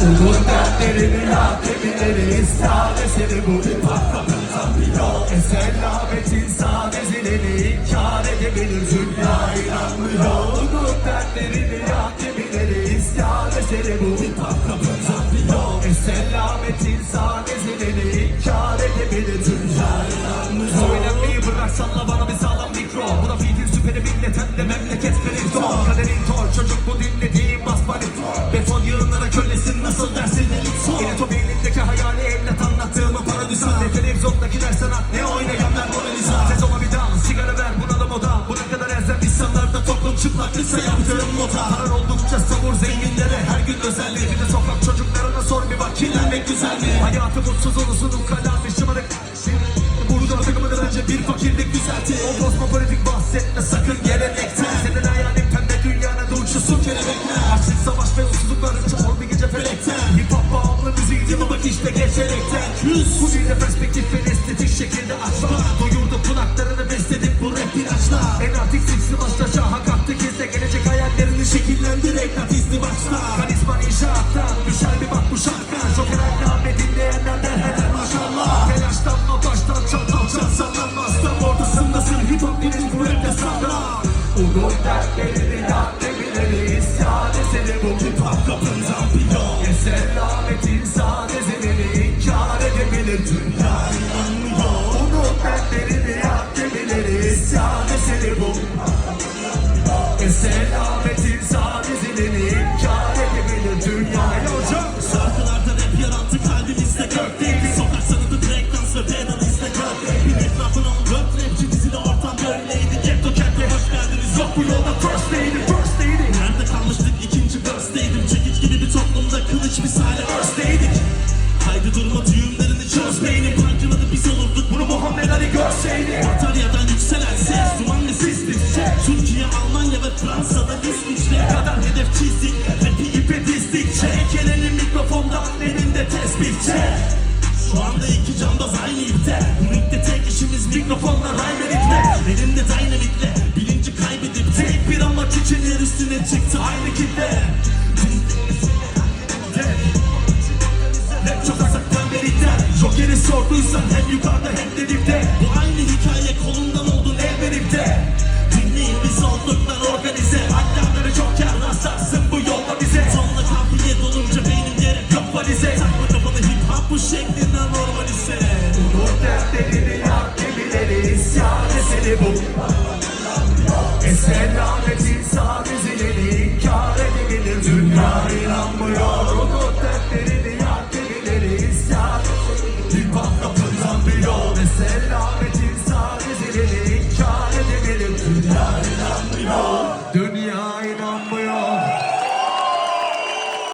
dertlerini yak ebiliriz Sadesini bu bir patlamızdan bir yol Eselametin sadesini inkar edebilir Dünya inanmıyor Unut dertlerini yak ebiliriz Sadesini bu bir patlamızdan bir yol Eselametin sadesini inkar edebilir Dünya inanmıyor Söylemeyi bırak salla bana bir sağlam mikro. Bu da fitil süperi milleten de memleket verir. Son kaderin tor çocuk bu dinlediğim özelliği Bir de sokak çocuklarına sor bir bak kirlenmek güzel mi? Hayatı mutsuz olursun ukala bir şımarık. Burada takımından önce bir fakirlik düzelti. O kosmopolitik bahsetme sakın gelenekten Senin hayalin pembe dünyana da uçuşsun kelebekler Açlık savaş ve usulsüzlüklerin çoğul bir gece felekten Hip hop bağımlı müziği değil mi? Bak işte geçenekten Küs Bu dilde perspektif ve estetik şekilde açma Doyurduk kulaklarını besledik bu rap ilaçla En artık siksi başta şaha kalktık izle Gelecek hayallerini şekillendir eklat izni başla Düşer bir bak bu şarkı Joker Ahmet dinleyenler der heder maşallah. Telaşlanma baştan çal kalçan sallanmaz Tam ortasındasın hip hop dilin bu rapte salla. Unut dertlerini yak ebiliriz Sadesini bu bir patlamızdan bir yol. Eselametin sadesini inkar edebilir. Dünya bu yolda first lady first lady Nerede kalmıştık? İkinci verse'deydim Çekiç gibi bir toplumda kılıç misali örsteydik Haydi durma düğümlerini çöz beynim Pancıladı biz olurduk bunu Muhammed Ali görseydi. Batarya'dan yükselen ses duman ve sislik Türkiye, Almanya ve Fransa'da İsviçre kadar hedef çizdik. Rapi ipe dizdik. Çek elini mikrofondan elinde tesbihçe Şu anda iki cambaz aynı ipte. Bu tek işimiz mikrofonla rhyme ritme Elimde dynamikle üstüne çıktı aynı kitle. Rap çok uzaktan berikten Joker'i sorduysan hem yukarıda hem de dipte. Bu aynı hikaye kolundan oldun el verip de Dinleyin biz olduk lan organize. Hatta Joker rastlarsın bu yolda bize. Sonla kafiye dolunca beynin yere yok valize. Takma kafanı hip hop bu şeklinden normalize. Unut dertlerini yak ebiliriz Sadesini bu. Eselametin sadesini Dunia ini.